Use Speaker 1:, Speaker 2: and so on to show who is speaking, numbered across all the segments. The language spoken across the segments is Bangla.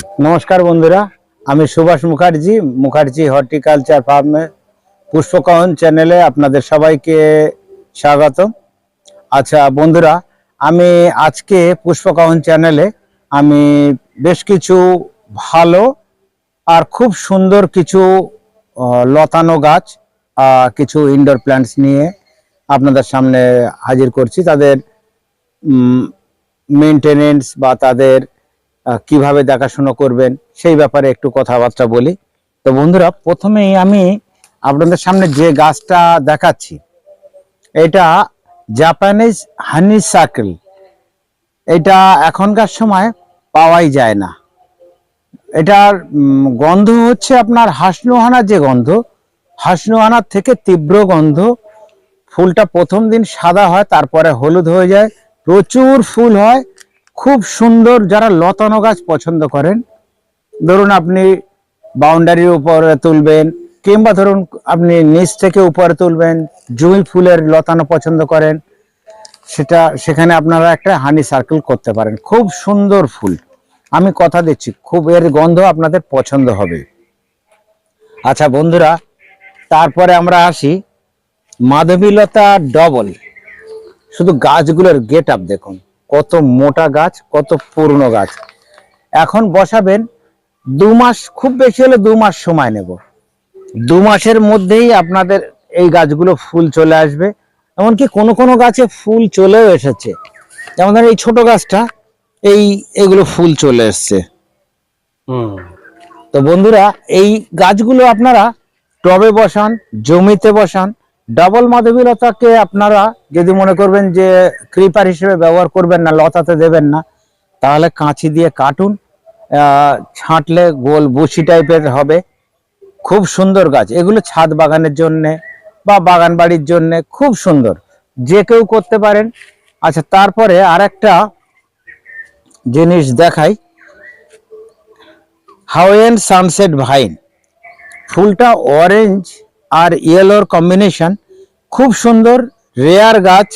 Speaker 1: নমস্কার বন্ধুরা, আমি সুভাষ মুখার্জি মুখার্জি হর্টিকালচার ফার্মে পুষ্পকহন চ্যানেলে আপনাদের সবাইকে স্বাগত আচ্ছা বন্ধুরা, আমি আজকে পুষ্পকহন চ্যানেলে আমি বেশ কিছু ভালো আর খুব সুন্দর কিছু লতানো গাছ কিছু ইনডোর প্ল্যান্টস নিয়ে আপনাদের সামনে হাজির করছি। তাদের মেনটেনেন্স বা তাদের কীভাবে দেখাশোনা করবেন, সেই ব্যাপারে একটু কথাবার্তা বলি। তো বন্ধুরা, প্রথমেই আমি আপনাদের সামনে যে গাছটা দেখাচ্ছি, এটা জাপানিজ হানি সার্কেল এটা এখনকার সময় পাওয়াই যায় না। এটার গন্ধ হচ্ছে আপনার হাসনুহানার যে গন্ধ হাসনুহানার থেকে তীব্র গন্ধ। ফুলটা প্রথম দিন সাদা হয়, তারপরে হলুদ হয়ে যায়, প্রচুর ফুল হয়। খুব সুন্দর যারা লতানো গাছ পছন্দ করেন, ধরুন আপনি বাউন্ডারির উপরে তুলবেন, কিংবা ধরুন আপনি নিচ থেকে উপরে তুলবেন, জুঁই ফুলের লতানো পছন্দ করেন, সেটা সেখানে আপনারা একটা হানি সার্কেল করতে পারেন। খুব সুন্দর ফুল। আমি কথা দিচ্ছি, খুব এর গন্ধ আপনাদের পছন্দ হবে। আচ্ছা বন্ধুরা, তারপরে আমরা আসি মাধবীলতা ডবল শুধু গাছগুলোর গেট আপ দেখুন। কত মোটা গাছ কত পুরনো গাছ। এখন বসাবেন দু মাস খুব বেশি হলে দু মাস সময় নেব। দু মাসের মধ্যেই আপনাদের এই গাছগুলো ফুল চলে আসবে। এমনকি কোনো কোনো গাছে ফুল চলেও এসেছে। যেমন ধরেন এই ছোট গাছটা এই এগুলো ফুল চলে এসছে।
Speaker 2: হুম।
Speaker 1: তো বন্ধুরা এই গাছগুলো আপনারা টবে বসান জমিতে বসান ডাবল মাধবীলতাকে আপনারা যদি মনে করবেন যে ক্রিপার হিসেবে ব্যবহার করবেন না, লতাতে দেবেন না, তাহলে কাঁচি দিয়ে কাটুন। ছাঁটলে গোল বসি টাইপের হবে। খুব সুন্দর গাছ। এগুলো ছাদ বাগানের জন্য বা বাগান বাড়ির জন্যে খুব সুন্দর। যে কেউ করতে পারেন। আচ্ছা তারপরে আরেকটা জিনিস দেখাই। Hawaiian sunset vine. ফুলটা অরেঞ্জ আর ইয়েলোর কম্বিনেশন খুব সুন্দর রেয়ার গাছ।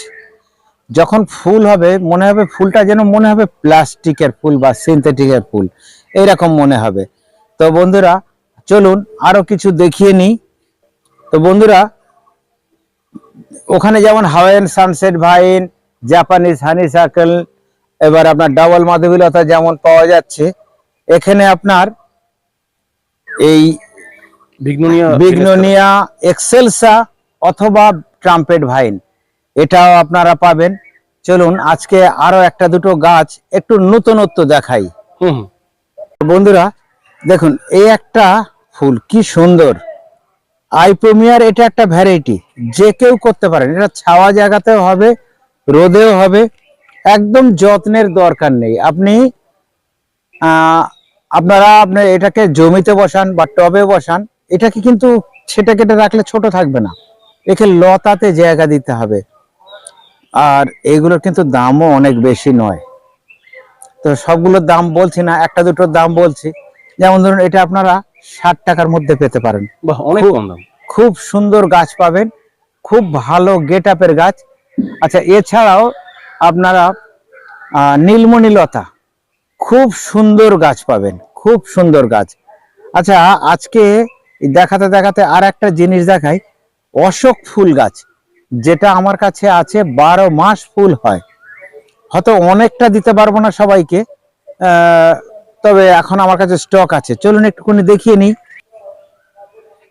Speaker 1: যখন ফুল হবে, মনে হবে ফুলটা যেন মনে হবে প্লাস্টিকের ফুল বা সিনথেটিকের ফুল। এইরকম মনে হবে। তো বন্ধুরা, চলুন আরও কিছু দেখিয়ে নিই। তো বন্ধুরা, ওখানে যেমন Hawaiian sunset vine Japanese honey circle এবার আপনার ডাবল মাধবীলতা যেমন পাওয়া যাচ্ছে, এখানে আপনার এই বিগনোনিয়া এক্সেলসা অথবা ট্রাম্পেট ভাইন এটাও আপনারা পাবেন। চলুন আজকে আরও একটা দুটো গাছ একটু নতুনত্ব দেখাই। বন্ধুরা দেখুন এই একটা ফুল কি সুন্দর। আইপোমিয়ার এটা একটা ভ্যারাইটি যে কেউ করতে পারেন। এটা ছাওয়া জায়গাতেও হবে রোদেও হবে একদম যত্নের দরকার নেই। আপনি আহ, আপনারা আপনার এটাকে জমিতে বসান বা টবে বসান এটাকে কিন্তু ছেটে কেটে রাখলে ছোট থাকবে না। একে লতাতে জায়গা দিতে হবে। আর এগুলোর কিন্তু দামও অনেক বেশি নয়। তো সবগুলোর দাম বলছি না একটা দুটোর দাম বলছি। যেমন ধরুন এটা আপনারা ষাট টাকার মধ্যে পেতে পারেন।
Speaker 2: বাহ অনেক
Speaker 1: খুব-
Speaker 2: কম দাম।
Speaker 1: খুব সুন্দর গাছ পাবেন। খুব ভালো গেট আপের গাছ। আচ্ছা এছাড়াও আপনারা নীলমণি লতা খুব সুন্দর গাছ পাবেন। খুব সুন্দর গাছ। আচ্ছা আজকে দেখাতে দেখাতে আর একটা জিনিস দেখাই। অশোক ফুল গাছ, যেটা আমার কাছে আছে, বারো মাস ফুল হয়। হয়তো অনেকটা দিতে পারব না সবাইকে তবে এখন আমার কাছে স্টক আছে। চলুন একটুখানি দেখিয়ে নিই।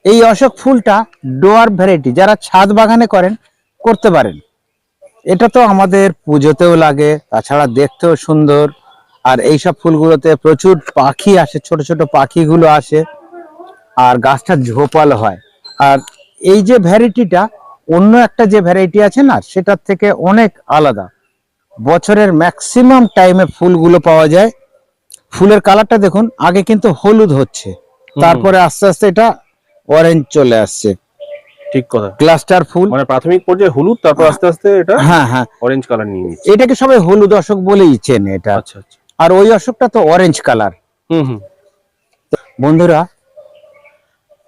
Speaker 1: এই অশোক ফুলটা ডোয়ার ভ্যারাইটি, যারা ছাদ বাগানে করেন, করতে পারেন। এটা তো আমাদের পুজোতেও লাগে, তাছাড়া দেখতেও সুন্দর। আর এইসব ফুলগুলোতে প্রচুর পাখি আসে, ছোট ছোট পাখিগুলো আসে। আর গাছটা ঝোপাল হয়। আর এই যে ভ্যারাইটিটা অন্য একটা যে ভ্যারাইটি আছে না সেটার থেকে অনেক আলাদা। বছরের ম্যাক্সিমাম টাইমে ফুলগুলো পাওয়া যায়। ফুলের কালারটা দেখুন আগে কিন্তু হলুদ হচ্ছে। তারপরে আস্তে আস্তে এটা অরেঞ্জ চলে আসছে।
Speaker 2: ঠিক কথা।
Speaker 1: ক্লাস্টার ফুল।
Speaker 2: মানে প্রাথমিক পর্যায়ে হলুদ তারপর আস্তে আস্তে এটা
Speaker 1: হ্যাঁ হ্যাঁ।
Speaker 2: অরেঞ্জ কালার নিয়ে নিচ্ছে।
Speaker 1: এটাকে সবাই হলুদ অশোক বলেই চেনে এটা।
Speaker 2: আচ্ছা আচ্ছা।
Speaker 1: আর ওই অশোকটা তো অরেঞ্জ কালার
Speaker 2: হুম হুম।
Speaker 1: বন্ধুরা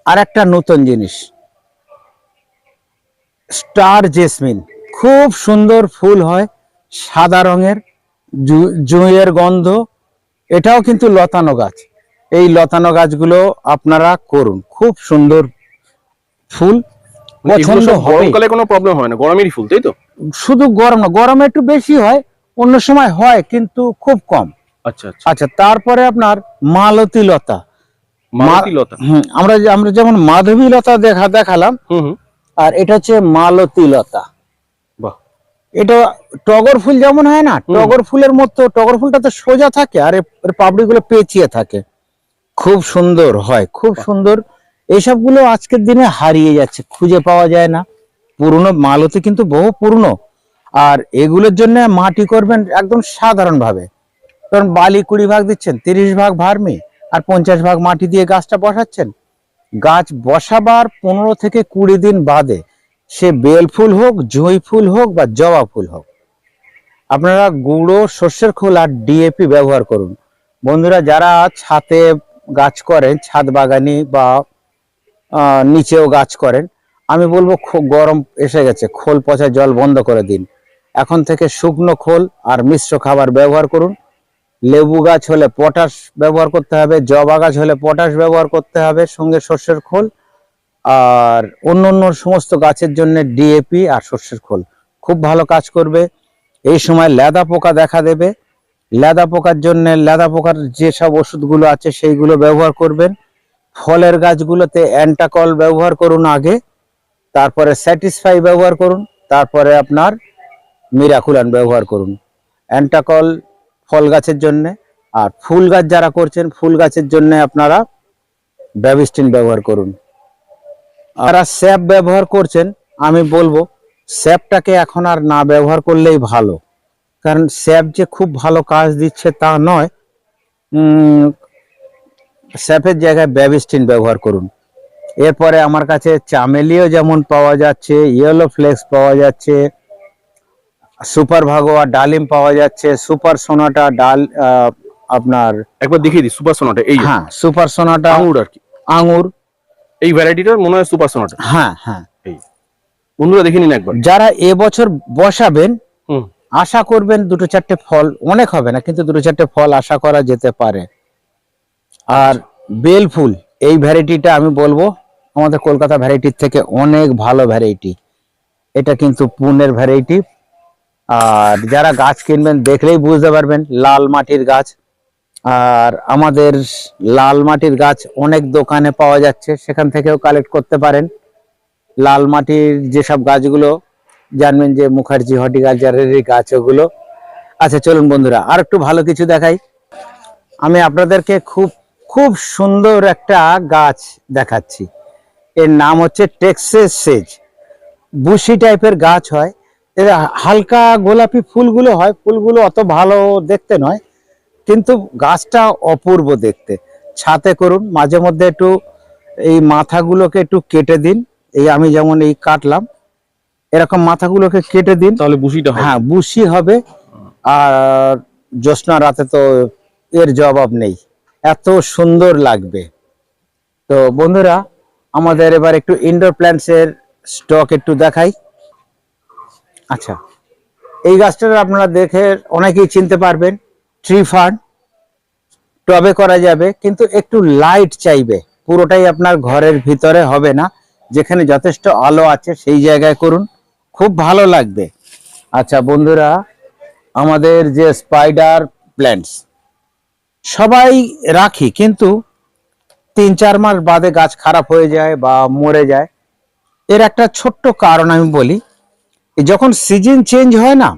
Speaker 1: আর একটা নতুন জিনিস। Star jasmine. খুব সুন্দর ফুল হয় সাদা রঙের জু- জুঁইয়ের গন্ধ। এটাও কিন্তু লতানো গাছ। এই লতানো গাছগুলো আপনারা করুন। খুব সুন্দর ফুল।
Speaker 2: মানে
Speaker 1: পছন্দ
Speaker 2: গরমকালে কোনো প্রবলেম হয় না? গরমেরই ফুল তাই তো?
Speaker 1: শুধু গরম না গরমে একটু বেশি হয় অন্য সময় হয় কিন্তু খুব কম।
Speaker 2: আচ্ছা আচ্ছা।
Speaker 1: আচ্ছা তারপরে আপনার মালতী লতা। আমরা আমরা যেমন মাধবী লতা দেখা দেখালাম আর এটা হচ্ছে মালতী লতা এটা টগর ফুল যেমন হয় না টগর ফুলের মতো টগর ফুলটা তো সোজা থাকে আর এর- এর পাপড়িগুলো পেঁচিয়ে থাকে। খুব সুন্দর হয় খুব সুন্দর। এইসবগুলো আজকের দিনে হারিয়ে যাচ্ছে খুঁজে পাওয়া যায় না। পুরনো মালতী কিন্তু বহু পুরনো আর এগুলোর জন্য মাটি করবেন একদম সাধারণ ভাবে কারণ বালি কুড়ি ভাগ দিচ্ছেন তিরিশ ভাগ ভার্মি। আর পঞ্চাশ ভাগ মাটি দিয়ে গাছটা বসাচ্ছেন? গাছ বসাবার পনেরো থেকে কুড়ি দিন বাদে সে বেল ফুল হোক, জুঁই ফুল হোক বা জবা ফুল হোক। আপনারা গুঁড়ো শস্যের খোল আর ডিএপি ব্যবহার করুন। বন্ধুরা, যারা ছাদে গাছ করেন, ছাদ বাগানি বা নিচেও গাছ করেন, আমি বলব খুব গরম এসে গেছে। খোল পচা জল বন্ধ করে দিন। এখন থেকে শুকনো খোল আর মিশ্র খাবার ব্যবহার করুন। লেবু গাছ হলে পটাশ ব্যবহার করতে হবে, জবা গাছ হলে পটাশ ব্যবহার করতে হবে, সঙ্গে শস্যের খোল আর অন্য অন্য সমস্ত গাছের জন্য ডিএপি আর শস্যের খোল। খুব ভালো কাজ করবে। এই সময় লেদা পোকা দেখা দেবে। লেদা পোকার জন্য লেদা পোকার যেসব ওষুধগুলো আছে সেইগুলো ব্যবহার করবেন। ফলের গাছগুলোতে অ্যান্টাকল ব্যবহার করুন আগে, তারপরে স্যাটিসফাই ব্যবহার করুন, তারপরে আপনার মিরাকুলান ব্যবহার করুন। অ্যান্টাকল ফল গাছের জন্য। আর ফুল গাছ যারা করছেন, ফুল গাছের জন্য আপনারা ব্যাবিস্টিন ব্যবহার করুন। যারা স্যাপ ব্যবহার করছেন, আমি বলব, স্যাপটাকে এখন আর না ব্যবহার করলেই ভালো। কারণ স্যাপ যে খুব ভালো কাজ দিচ্ছে তা নয়। স্যাপের জায়গায় ব্যাবিস্টিন ব্যবহার করুন। এরপরে আমার কাছে চামেলিও যেমন পাওয়া যাচ্ছে ইয়েলো ফ্লেক্স পাওয়া যাচ্ছে সুপার ভাগোয়া ডালিম পাওয়া যাচ্ছে। সুপার সোনাটা ডাল আপনার
Speaker 2: একবার দেখিয়ে দিই সুপার সোনাটা এই
Speaker 1: হ্যাঁ সুপার সোনাটা
Speaker 2: আঙুর আর কি।
Speaker 1: আঙুর।
Speaker 2: এই ভ্যারাইটিটার মনে হয় সুপার সোনাটা।
Speaker 1: হ্যাঁ হ্যাঁ।
Speaker 2: এই বন্ধুরা দেখে নিন একবার।
Speaker 1: যারা এবছর বসাবেন আশা করবেন দুটো চারটে ফল অনেক হবে না কিন্তু দুটো চারটে ফল আশা করা যেতে পারে। আর বেল ফুল এই ভ্যারাইটিটা আমি বলব আমাদের কলকাতা ভ্যারাইটির থেকে অনেক ভালো ভ্যারাইটি। এটা কিন্তু পুনের ভ্যারাইটি আর যারা গাছ কিনবেন দেখলেই বুঝতে পারবেন, লাল মাটির গাছ। আর আমাদের লাল মাটির গাছ অনেক দোকানে পাওয়া যাচ্ছে, সেখান থেকেও কালেক্ট করতে পারেন। লাল মাটির যেসব গাছগুলো, জানবেন যে মুখার্জি হর্টিকালচারেরই গাছ, ওগুলো। আচ্ছা চলুন বন্ধুরা, আর একটু ভালো কিছু দেখাই। আমি আপনাদেরকে খুব খুব সুন্দর একটা গাছ দেখাচ্ছি। এর নাম হচ্ছে টেক্সেস সেজ। বুশি টাইপের গাছ হয়। এর হালকা গোলাপি ফুলগুলো হয় ফুলগুলো অত ভালো দেখতে নয় কিন্তু গাছটা অপূর্ব দেখতে। ছাতে করুন মাঝে মধ্যে একটু এই মাথাগুলোকে একটু কেটে দিন। এই আমি যেমন এই কাটলাম এরকম মাথাগুলোকে কেটে দিন।
Speaker 2: তাহলে বুসিটা
Speaker 1: হ্যাঁ বুসি হবে। আর জ্যোৎস্না রাতে তো এর জবাব নেই। এত সুন্দর লাগবে। তো বন্ধুরা আমাদের এবার একটু ইনডোর প্ল্যান্টস এর স্টক একটু দেখাই। আচ্ছা। এই গাছটা আপনারা দেখে অনেকেই চিনতে পারবেন ট্রি ফার্ন টবে করা যাবে, কিন্তু একটু লাইট চাইবে। পুরোটাই আপনার ঘরের ভিতরে হবে না, যেখানে যথেষ্ট আলো আছে সেই জায়গায় করুন, খুব ভালো লাগবে। আচ্ছা বন্ধুরা, আমাদের যে স্পাইডার প্ল্যান্টস সবাই রাখি, কিন্তু তিন চার মাস বাদে গাছ খারাপ হয়ে যায় বা মরে যায়। এর একটা ছোট্ট কারণ আমি বলি যখন সিজন চেঞ্জ হয় না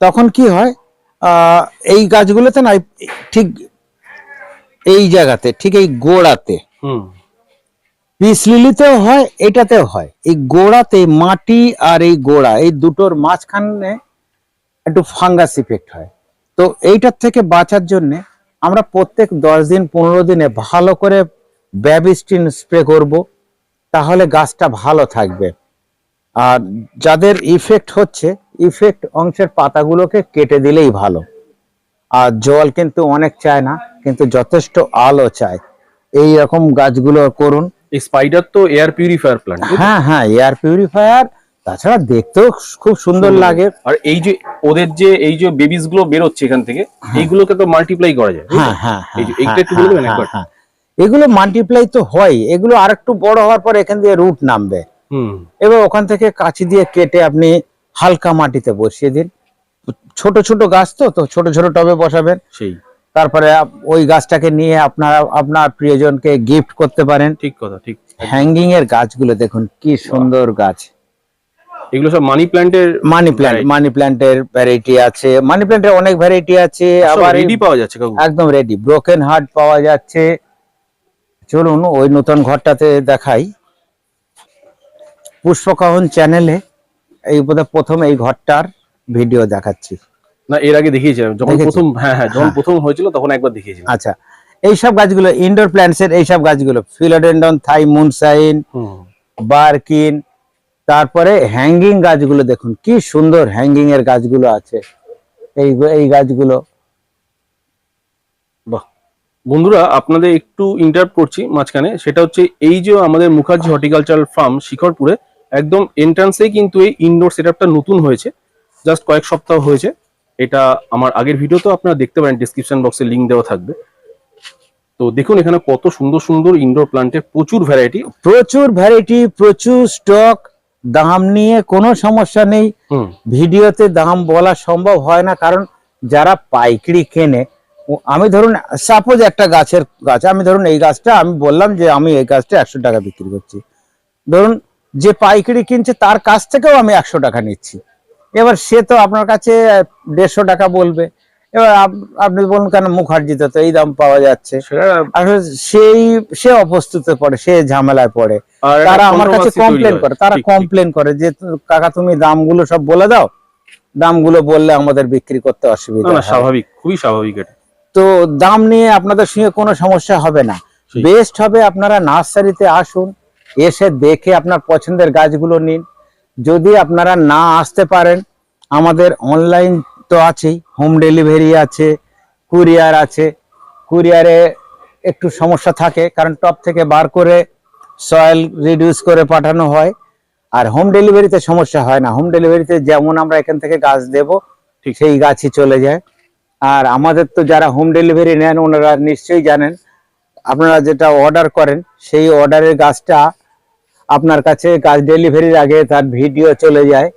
Speaker 1: তখন কি হয়? আহ, এই গাছগুলোতে না ঠিক এই জায়গাতে ঠিক এই গোড়াতে
Speaker 2: হুম।
Speaker 1: পিস লিলিতেও হয় এটাতেও হয়। এই গোড়াতে মাটি আর এই গোড়া এই দুটোর মাঝখানে একটু ফাঙ্গাস ইফেক্ট হয়। তো এইটার থেকে বাঁচার জন্য আমরা প্রত্যেক দশ দিন পনেরো দিনে ভালো করে ব্যাবিস্টিন স্প্রে করব তাহলে গাছটা ভালো থাকবে। আর যাদের ইফেক্ট হচ্ছে ইফেক্ট অংশের পাতাগুলোকে কেটে দিলেই ভালো। আর জল কিন্তু অনেক চায় না কিন্তু যথেষ্ট আলো চায়। এই রকম গাছগুলো করুন।
Speaker 2: স্পাইডার তো এয়ার পিউরিফায়ার প্ল্যান্ট
Speaker 1: হ্যাঁ হ্যাঁ এয়ার পিউরিফায়ার তাছাড়া দেখতেও খুব সুন্দর। লাগে।
Speaker 2: আর এই যে ওদের যে এই যে বেবিসগুলো বেরোচ্ছে এখান থেকে এইগুলোকে তো মাল্টিপ্লাই করা যায়
Speaker 1: হ্যাঁ হ্যাঁ হ্যাঁ,
Speaker 2: এইটা একটু
Speaker 1: হ্যাঁ,
Speaker 2: বলবেন
Speaker 1: হ্যাঁ,
Speaker 2: একবার?
Speaker 1: হ্যাঁ। এগুলো মাল্টিপ্লাই তো হয় এগুলো আর একটু বড় হওয়ার পর এখান দিয়ে রুট নামবে এবার ওখান থেকে কাঁচি দিয়ে কেটে আপনি হালকা মাটিতে বসিয়ে দিন। ছোট ছোট গাছ তো তো ছোট ছোট টবে বসাবেন।
Speaker 2: সেই।
Speaker 1: তারপরে ওই গাছটাকে নিয়ে আপনারা আপনার প্রিয়জনকে গিফট করতে পারেন।
Speaker 2: ঠিক কথা ঠিক।
Speaker 1: হ্যাঙ্গিং এর গাছগুলো দেখুন কি সুন্দর গাছ।
Speaker 2: এগুলো সব মানি প্ল্যান্টের
Speaker 1: মানি প্ল্যান্ট মানি প্ল্যান্টের ভ্যারাইটি আছে। মানি প্ল্যান্টের অনেক ভ্যারাইটি আছে। আবার
Speaker 2: রেডি পাওয়া যাচ্ছে
Speaker 1: একদম রেডি ব্রোকেন হার্ট পাওয়া যাচ্ছে। চলুন ওই নতুন ঘরটাতে দেখাই। পুষ্পকাহন চ্যানেলে এই বোধহয় প্রথম এই ঘরটার ভিডিও দেখাচ্ছি।
Speaker 2: না এর আগে দেখিয়েছিলাম যখন প্রথম হ্যাঁ হ্যাঁ যখন
Speaker 1: হ্যাঁ।
Speaker 2: প্রথম হয়েছিল তখন একবার দেখিয়েছিলাম।
Speaker 1: আচ্ছা এইসব গাছগুলো ইনডোর প্ল্যান্টস এর এইসব গাছগুলো ফিলোডেন্ডন থাই মুনসাইন বারকিন তারপরে হ্যাঙ্গিং গাছগুলো দেখুন কি সুন্দর হ্যাঙ্গিং এর গাছগুলো আছে। এই এই গাছগুলো।
Speaker 2: বাহ। বন্ধুরা আপনাদের একটু ইন্টারাপ্ট করছি মাঝখানে সেটা হচ্ছে এই যে আমাদের মুখার্জি হর্টিকালচারাল ফার্ম শিখরপুরে একদম এন্ট্রান্সেই কিন্তু এই ইনডোর সেটআপটা নতুন হয়েছে। জাস্ট কয়েক সপ্তাহ হয়েছে। এটা আমার আগের ভিডিওতেও আপনারা দেখতে পারেন ডিসক্রিপশন বক্সে লিংক দেওয়া থাকবে। তো দেখুন এখানে কত সুন্দর সুন্দর ইনডোর প্লান্টের প্রচুর ভ্যারাইটি
Speaker 1: প্রচুর ভ্যারাইটি প্রচুর স্টক দাম নিয়ে কোনো সমস্যা নেই। ভিডিওতে দাম বলা সম্ভব হয় না কারণ যারা পাইকারি কেনে আমি ধরুন সাপোজ একটা গাছের গাছ আমি ধরুন এই গাছটা আমি বললাম যে আমি এই গাছটা একশো টাকা বিক্রি করছি। ধরুন যে পাইকারি কিনছে তার কাছ থেকেও আমি একশো টাকা নিচ্ছি। এবার সে তো আপনার কাছে দেড়শো টাকা বলবে। এবার আপনি বলুন কেন মুখার্জিতে তো এই দাম পাওয়া যাচ্ছে। আসলে সেই সে অবস্থাতে পড়ে সে ঝামেলায় পড়ে। তারা আমার কাছে কমপ্লেন করে তারা। কমপ্লেন করে যে কাকা তুমি দামগুলো সব বলে দাও। দামগুলো বললে আমাদের বিক্রি করতে অসুবিধা
Speaker 2: স্বাভাবিক খুবই স্বাভাবিক এটা।
Speaker 1: তো দাম নিয়ে আপনাদের সঙ্গে কোনো সমস্যা হবে না। বেস্ট হবে আপনারা নার্সারিতে আসুন এসে দেখে আপনার পছন্দের গাছগুলো নিন। যদি আপনারা না আসতে পারেন, আমাদের অনলাইন তো আছেই হোম ডেলিভারি আছে কুরিয়ার আছে। কুরিয়ারে একটু সমস্যা থাকে, কারণ টপ থেকে বার করে সয়েল রিডিউস করে পাঠানো হয়। আর হোম ডেলিভারিতে সমস্যা হয় না। হোম ডেলিভারিতে যেমন আমরা এখান থেকে গাছ দেব, ঠিক সেই গাছই চলে যায়। আর আমাদের তো যারা হোম ডেলিভারি নেন, ওনারা নিশ্চয়ই জানেন, আপনারা যেটা অর্ডার করেন, সেই অর্ডারের গাছটা আপনার কাছে গাছ ডেলিভারির আগে তার ভিডিও চলে যায়।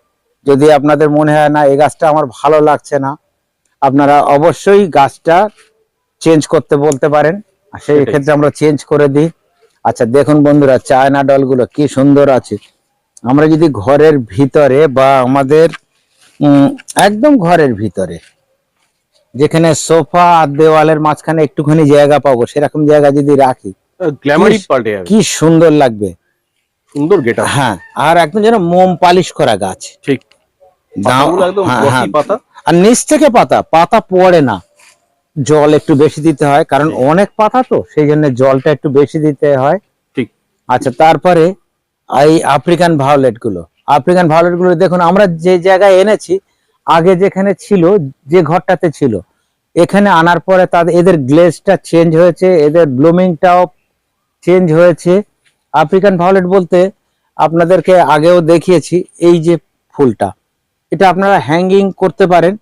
Speaker 1: যদি আপনাদের মনে হয় না এই গাছটা আমার ভালো লাগছে না আপনারা অবশ্যই গাছটা চেঞ্জ করতে বলতে পারেন। আর সেই ক্ষেত্রে আমরা চেঞ্জ করে দিই। আচ্ছা দেখুন বন্ধুরা চায়না ডলগুলো কি সুন্দর আছে। আমরা যদি ঘরের ভিতরে বা আমাদের একদম ঘরের ভিতরে যেখানে সোফা আর দেওয়ালের মাঝখানে একটুখানি জায়গা পাবো সেরকম জায়গা যদি রাখি কি সুন্দর লাগবে।
Speaker 2: সুন্দর গেটা
Speaker 1: হ্যাঁ আর একদম যেন মোম পালিশ করা গাছ।
Speaker 2: ঠিক। একদম
Speaker 1: হ্যাঁ, হ্যাঁ।
Speaker 2: পাতা।
Speaker 1: আর নিচ থেকে পাতা পাতা পড়ে না। জল একটু বেশি দিতে হয় কারণ অনেক পাতা তো সেই জন্য জলটা একটু বেশি দিতে হয়।
Speaker 2: ঠিক।
Speaker 1: আচ্ছা তারপরে এই আফ্রিকান ভায়োলেটগুলো। আফ্রিকান ভায়োলেটগুলো দেখুন আমরা যে জায়গায় এনেছি আগে যেখানে ছিল যে ঘরটাতে ছিল এখানে আনার পরে তাদের এদের গ্লেজটা চেঞ্জ হয়েছে এদের ব্লুমিংটাও চেঞ্জ হয়েছে। আফ্রিকান ভায়োলেট বলতে আপনাদেরকে আগেও দেখিয়েছি, এই যে ফুলটা। এটা আপনারা হ্যাঙ্গিং করতে পারেন।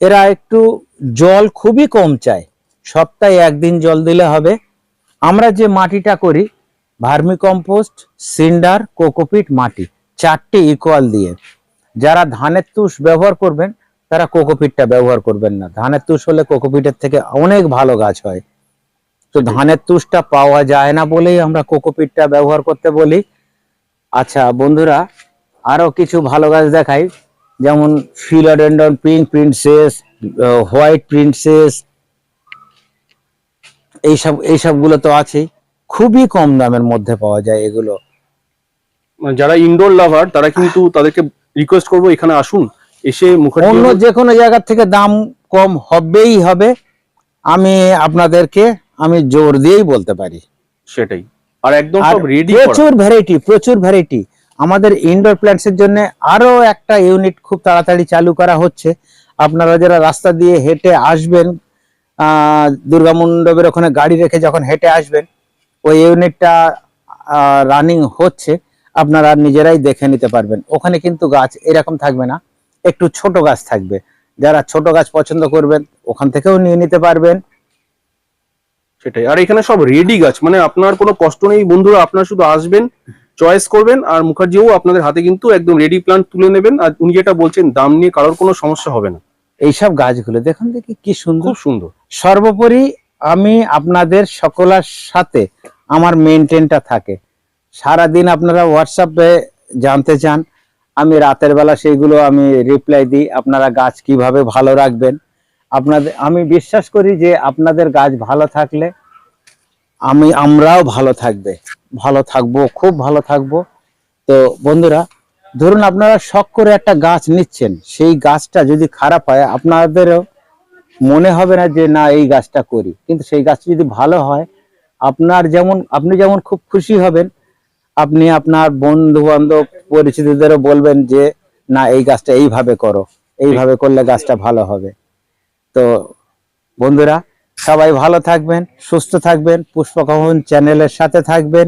Speaker 1: এরা একটু জল খুবই কম চায়। সপ্তাহে একদিন জল দিলে হবে। আমরা যে মাটিটা করি ভার্মি কম্পোস্ট সিন্ডার, কোকোপিট মাটি, চারটি ইকুয়াল দিয়ে। যারা ধানের তুষ ব্যবহার করবেন, তারা কোকোপিটটা ব্যবহার করবেন না। ধানের তুষ হলে কোকোপিটের থেকে অনেক ভালো গাছ হয়। তো ধানের তুষটা পাওয়া যায় না বলেই আমরা কোকোপিটটা ব্যবহার করতে বলি। আচ্ছা বন্ধুরা আরও কিছু ভালো গাছ দেখাই। যেমন philodendron pink princess white princess এইসব এইসবগুলো তো আছেই। খুবই কম দামের মধ্যে পাওয়া যায় এগুলো।
Speaker 2: মানে যারা ইনডোর লাভার তারা কিন্তু তাদেরকে রিকোয়েস্ট করব এখানে আসুন এসে মুখার্জি
Speaker 1: অন্য যে কোনো জায়গা থেকে দাম কম হবেই হবে। আমি আপনাদেরকে আমি জোর দিয়েই বলতে পারি।
Speaker 2: সেটাই। আর একদম রেডি
Speaker 1: প্রচুর ভ্যারাইটি প্রচুর ভ্যারাইটি আমাদের ইনডোর প্ল্যান্টস এর জন্য আরও একটা ইউনিট খুব তাড়াতাড়ি চালু করা হচ্ছে। আপনারা যারা রাস্তা দিয়ে হেঁটে আসবেন দুর্গা মণ্ডপের ওখানে গাড়ি রেখে যখন হেঁটে আসবেন ওই ইউনিটটা রানিং হচ্ছে। আপনারা নিজেরাই দেখে নিতে পারবেন। ওখানে কিন্তু গাছ এরকম থাকবে না। একটু ছোট গাছ থাকবে। যারা ছোট গাছ পছন্দ করবেন ওখান থেকেও নিয়ে নিতে পারবেন।
Speaker 2: সেটাই। আর এখানে সব রেডি গাছ মানে আপনার কোনো কষ্ট নেই বন্ধুরা আপনারা শুধু আসবেন চয়েস করবেন আর মুখার্জিও আপনাদের হাতে কিন্তু একদম রেডি প্লান্ট তুলে নেবেন। আর উনি যেটা বলছেন দাম নিয়ে কারোর কোনো সমস্যা হবে না।
Speaker 1: এইসব গাছগুলো দেখুন দেখি কি সুন্দর।
Speaker 2: খুব সুন্দর।
Speaker 1: সর্বোপরি আমি আপনাদের সকলের সাথে আমার মেনটেনটা থাকে। সারাদিন আপনারা হোয়াটসঅ্যাপে জানতে চান আমি রাতের বেলা সেইগুলো আমি রিপ্লাই দিই আপনারা গাছ কীভাবে ভালো রাখবেন। আপনাদের, আমি বিশ্বাস করি যে আপনাদের গাছ ভালো থাকলে আমি, আমরাও ভালো থাকবে। ভালো থাকব, খুব ভালো থাকব। তো বন্ধুরা, ধরুন আপনারা শখ করে একটা গাছ নিচ্ছেন, সেই গাছটা যদি খারাপ হয়, আপনাদেরও মনে হবে না যে না, এই গাছটা করি। কিন্তু সেই গাছটা যদি ভালো হয়, আপনার যেমন, আপনি যেমন খুব খুশি হবেন, আপনি আপনার বন্ধু বান্ধব পরিচিতদেরও বলবেন যে, না, এই গাছটা এইভাবে করো। এইভাবে করলে গাছটা ভালো হবে। তো বন্ধুরা, সবাই ভালো থাকবেন, সুস্থ থাকবেন পুষ্পকমন চ্যানেলের সাথে থাকবেন,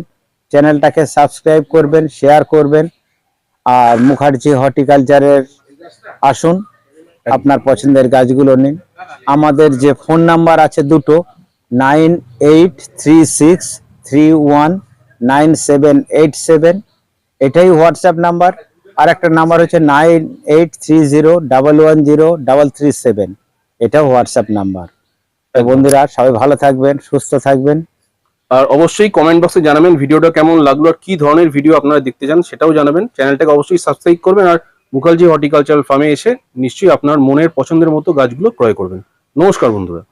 Speaker 1: চ্যানেলটাকে সাবস্ক্রাইব করবেন, শেয়ার করবেন, আর মুখার্জি হর্টিকালচারের আসুন, আপনার পছন্দের গাছগুলো নিন। আমাদের যে ফোন নাম্বার আছে দুটো, nine eight three six three one nine seven eight seven. এটাই হোয়াটসঅ্যাপ নাম্বার। আর একটা নাম্বার হচ্ছে nine eight three zero double one zero double three seven. এটাও হোয়াটসঅ্যাপ নাম্বার তো বন্ধুরা, সবাই ভালো থাকবেন, সুস্থ থাকবেন।
Speaker 2: আর অবশ্যই কমেন্ট বক্সে জানাবেন ভিডিওটা কেমন লাগল আর কি ধরনের ভিডিও আপনারা দেখতে চান, সেটাও জানাবেন। চ্যানেলটাকে অবশ্যই সাবস্ক্রাইব করবেন আর মুখার্জি হর্টিকালচারাল ফার্মে এসে নিশ্চয়ই আপনার মনের পছন্দের মতো গাছগুলো ক্রয় করবেন। নমস্কার বন্ধুরা।